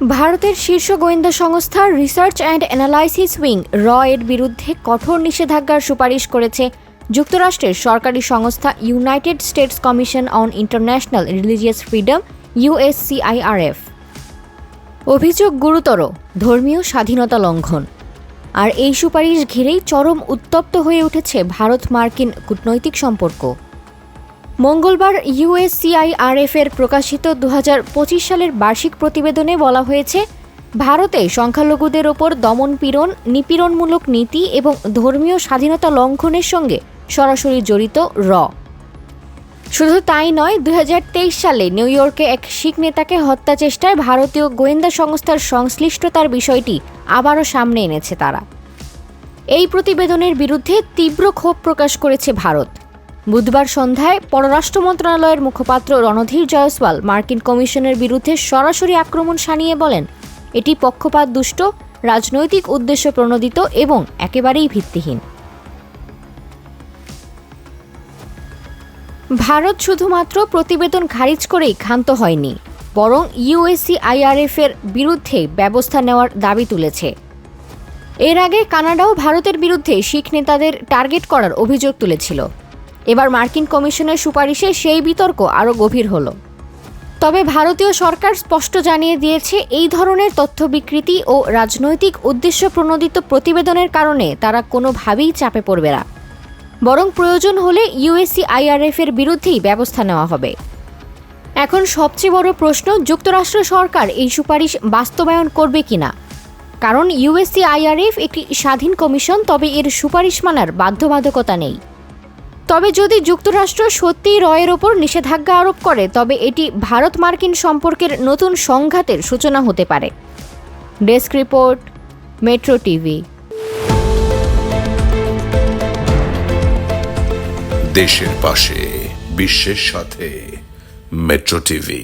ভারতের শীর্ষ গোয়েন্দা সংস্থা রিসার্চ অ্যান্ড অ্যানালাইসিস উইং র এর বিরুদ্ধে কঠোর নিষেধাজ্ঞার সুপারিশ করেছে যুক্তরাষ্ট্রের সরকারি সংস্থা United States Commission on International Religious Freedom USCIRF অভিযোগ গুরুতর, ধর্মীয় স্বাধীনতা লঙ্ঘন। আর এই সুপারিশ ঘিরেই চরম উত্তপ্ত হয়ে উঠেছে ভারত মার্কিন কূটনৈতিক সম্পর্ক। মঙ্গলবার ইউএসসিআইআরএফ এর প্রকাশিত দু হাজার পঁচিশ সালের বার্ষিক প্রতিবেদনে বলা হয়েছে, ভারতে সংখ্যালঘুদের ওপর দমনপীড়ন, নিপীড়নমূলক নীতি এবং ধর্মীয় স্বাধীনতা লঙ্ঘনের সঙ্গে সরাসরি জড়িত র। শুধু তাই নয় দুই সালে নিউ ইয়র্কে এক শিখ নেতাকে হত্যা চেষ্টায় ভারতীয় গোয়েন্দা সংস্থার সংশ্লিষ্টতার বিষয়টি আবারও সামনে এনেছে তারা। এই প্রতিবেদনের বিরুদ্ধে তীব্র ক্ষোভ প্রকাশ করেছে ভারত। বুধবার সন্ধ্যায় পররাষ্ট্র মন্ত্রণালয়ের মুখপাত্র রণধীর জয়সওয়াল মার্কিন কমিশনের বিরুদ্ধে সরাসরি আক্রমণ সানিয়ে বলেন, এটি পক্ষপাত দুষ্ট, রাজনৈতিক উদ্দেশ্য প্রণোদিত এবং একেবারেই ভিত্তিহীন। ভারত শুধুমাত্র প্রতিবেদন খারিজ করেই ক্ষান্ত হয়নি, বরং ইউএসসি আইআরএফ এর বিরুদ্ধে ব্যবস্থা নেওয়ার দাবি তুলেছে। এর আগে কানাডাও ভারতের বিরুদ্ধে শিখ নেতাদের টার্গেট করার অভিযোগ তুলেছিল। এবার মার্কিন কমিশনের সুপারিশে সেই বিতর্ক আরও গভীর হলো। তবে ভারতীয় সরকার স্পষ্ট জানিয়ে দিয়েছে, এই ধরনের তথ্য বিকৃতি ও রাজনৈতিক উদ্দেশ্য প্রণোদিত প্রতিবেদনের কারণে তারা কোনোভাবেই চাপে পড়বে না। বরং প্রয়োজন হলে ইউএসসি আইআরএফ এর বিরুদ্ধেই ব্যবস্থা নেওয়া হবে। এখন সবচেয়ে বড় প্রশ্ন, যুক্তরাষ্ট্র সরকার এই সুপারিশ বাস্তবায়ন করবে কিনা? কারণ ইউএসসি আইআরএফ একটি স্বাধীন কমিশন, তবে এর সুপারিশ মানার বাধ্যবাধকতা নেই। তবে যদি যুক্তরাষ্ট্র সত্যিই রয়ের ওপর নিষেধাজ্ঞা আরোপ করে, তবে এটি ভারত মার্কিন সম্পর্কের নতুন সংঘাতের সূচনা হতে পারে। Desk report, metro TV. দেশের পাশে, বিশ্বের সাথে, মেট্রো টিভি।